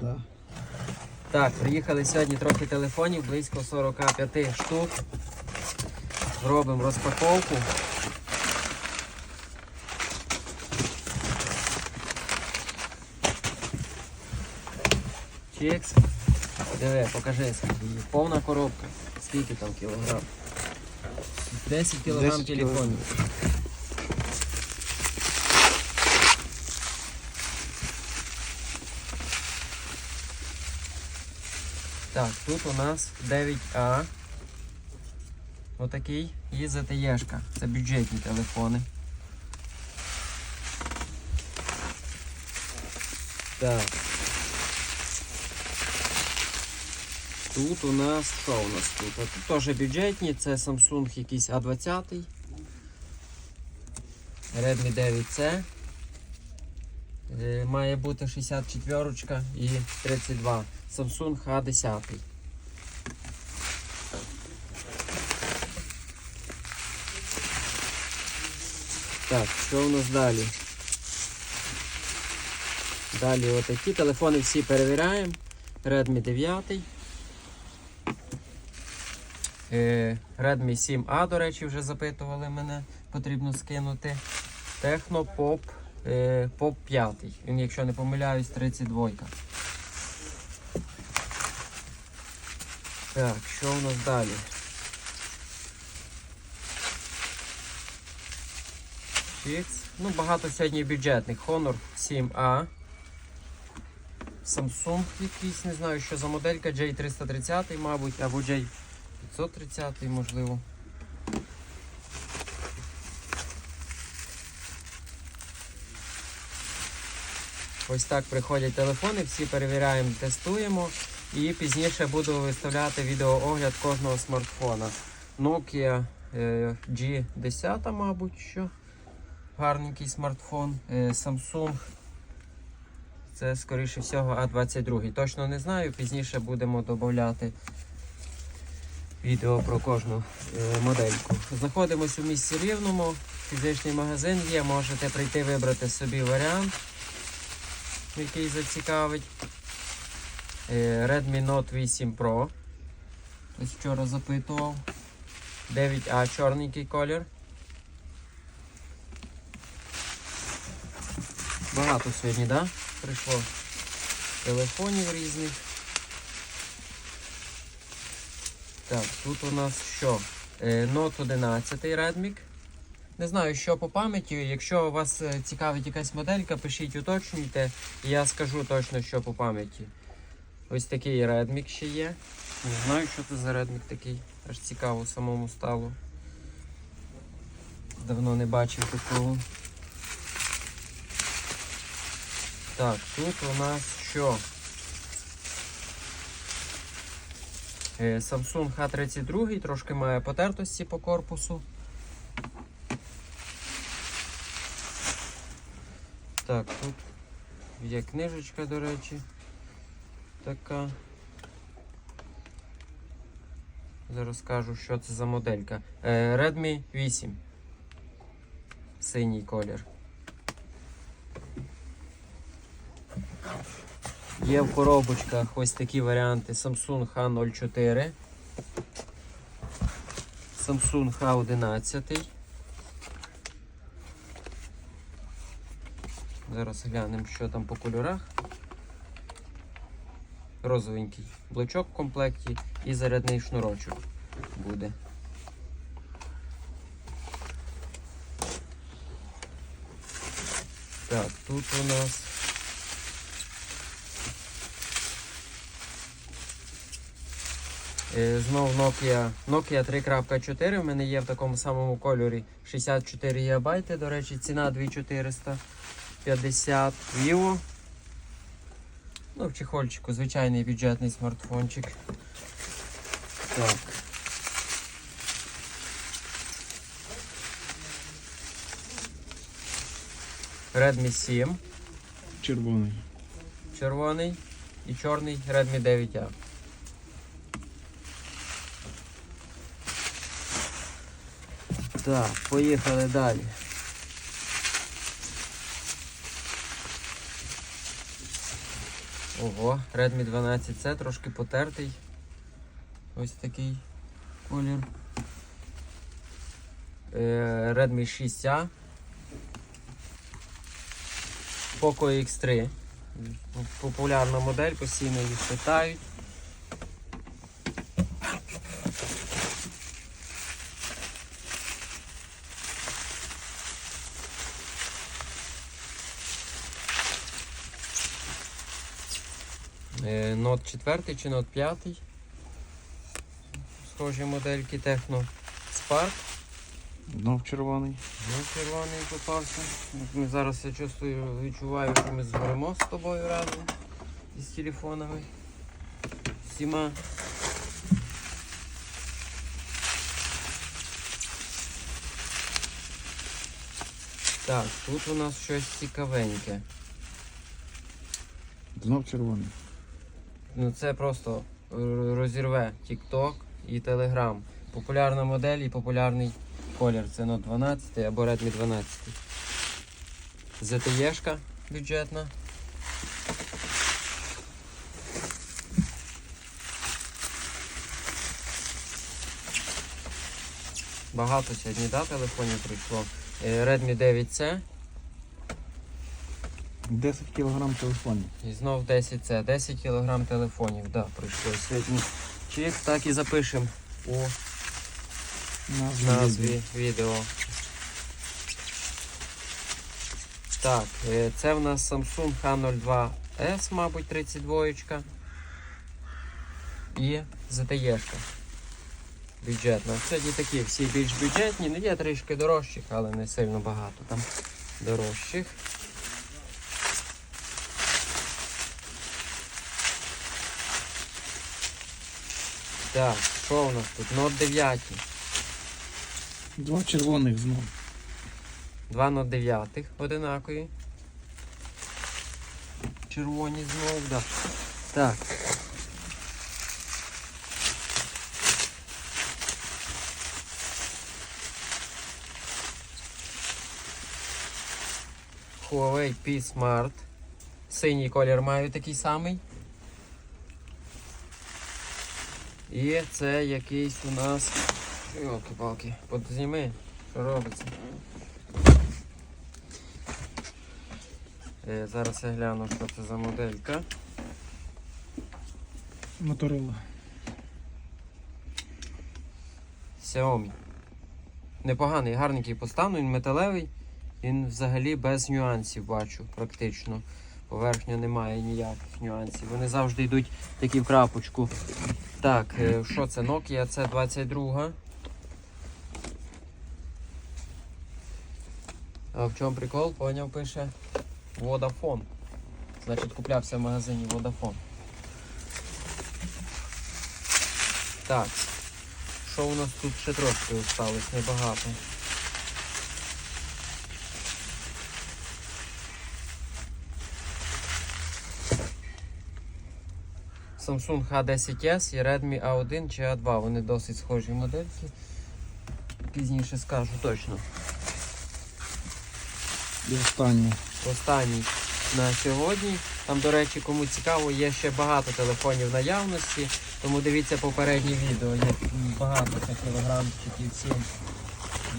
Да. Так, приїхали сьогодні трохи телефонів, близько 45 штук. Робимо розпаковку. Чікс. Диви, покажи скільки її. Повна коробка. Скільки там кілограм? 10 кілограм 10 телефонів. Так, тут у нас 9А. Отакий і ZTE-шка. Це бюджетні телефони. Так. Тут у нас що у нас тут? Тут теж бюджетні, це Samsung якийсь A20. Redmi 9C. Е, Має бути 64 і 32. Samsung A10. Так, що у нас далі? Далі отакі телефони всі перевіряємо. Redmi 9. Е, Redmi 7A, до речі, вже запитували мене, потрібно скинути. Techno Е, 5. Він, якщо не помиляюсь, 32. Так, що у нас далі? Чікс. Ну, багато сьогодні бюджетних. Honor 7A. Samsung якийсь, не знаю, що за моделька J330, мабуть, або J530, можливо. Ось так приходять телефони, всі перевіряємо, тестуємо. І пізніше буду виставляти відеоогляд кожного смартфона. Nokia е, G10, мабуть, що. Гарненький смартфон. Е, Samsung. Це, скоріше всього, А22. Точно не знаю. Пізніше будемо додати відео про кожну е, модельку. Знаходимося в місті Рівному. Фізичний магазин є. Можете прийти вибрати собі варіант, який зацікавить. Е, Redmi Note 8 Pro. Ось вчора запитував. 9А чорненький колір. Багато сьогодні, так? Да? Прийшло телефонів різних. Так, тут у нас що? Е, Note 11 Redmi. Не знаю, що по пам'яті. Якщо вас е, цікавить якась моделька, пишіть, уточнюйте, і я скажу точно, що по пам'яті. Ось такий Redmi ще є. Не знаю, що це за Redmi такий. Аж цікаво самому стало. Давно не бачив такого. Так, тут у нас що? Е, Samsung H32 трошки має потертості по корпусу. Так, тут є книжечка, до речі. Така. Зараз скажу, що це за моделька. Е, Redmi 8. Синій колір. Є в коробочках ось такі варіанти Samsung H04, Samsung H11. Зараз глянемо, що там по кольорах. Розовенький блочок в комплекті і зарядний шнурочок буде. Так, тут у нас Е, Знов Nokia Nokia 3.4. В мене є в такому самому кольорі 64 ГБ. До речі, ціна 2450 Vivo. Ну, в чехольчику звичайний бюджетний смартфончик. Так. Redmi 7, Червоний. червоний і чорний Redmi 9A. Так, поїхали далі. Ого, Redmi 12C трошки потертий. Ось такий колір. Е, Redmi 6A. Poco X3. Популярна модель, постійно їх питають. Е, Note 4 чи Note 5. Схожі модельки Techno Spark. Знов червоний. Ну, червоний попався. Ми зараз я чувствую, відчуваю, що ми згоремо з тобою разом із телефонами. Всіма. Так, тут у нас щось цікавеньке. Знов червоний. Ну це просто е, розірве TikTok і Telegram. Популярна модель і популярний колір. Це Note 12 або Redmi 12. ZTE-шка бюджетна. Багато сьогодні да, телефонів прийшло. Е, Redmi 9C 10 кг телефонів. і знов 10C. 10 кг телефонів, да, прийшло сьогодні. Чик, так і запишемо у Назві. назві відео. Так, е, це в нас Samsung H02S, мабуть, 32 і ZTE. Бюджетна. Сьогодні такі всі більш бюджетні, ну є трішки дорожчих, але не сильно багато там дорожчих. Так, що у нас тут? Note 9. Два червоних знов. Два на дев'ятих одинакові. Червоні знову, да. Так. Huawei P Smart. Синій колір маю такий самий. І це якийсь у нас. Йолки-палки, подзніми, що робиться. Е, Зараз я гляну, що це за моделька. Моторола. Xiaomi. Непоганий, гарненький по стану, він металевий, він взагалі без нюансів бачу, практично. Поверхня немає ніяких нюансів. Вони завжди йдуть такі в крапочку. Так, е, що це? Nokia це 22. А в чому прикол? Поняв, пише Vodafone. Значить, куплявся в магазині Vodafone. Так. Що у нас тут ще трошки осталось, небагато. Samsung H10s і Redmi A1 чи A2. Вони досить схожі модельки. Пізніше скажу точно. І останнє. Останній на сьогодні. Там, до речі, кому цікаво, є ще багато телефонів наявності, тому дивіться попереднє відео. Є багато цих кілограмчиків всім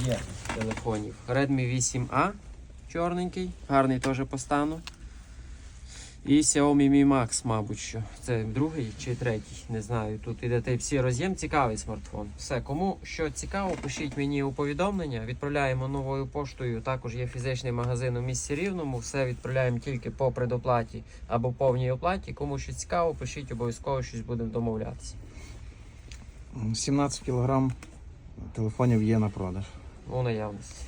є телефонів. Redmi 8A чорненький, гарний теж по стану. І Xiaomi Mi Max, мабуть, що. Це другий чи третій, не знаю. Тут іде Type-C роз'єм, цікавий смартфон. Все, кому що цікаво, пишіть мені у повідомлення. Відправляємо новою поштою. Також є фізичний магазин у місті Рівному. Все відправляємо тільки по предоплаті або повній оплаті. Кому що цікаво, пишіть обов'язково щось будемо домовлятися. 17 кг телефонів є на продаж. У наявності.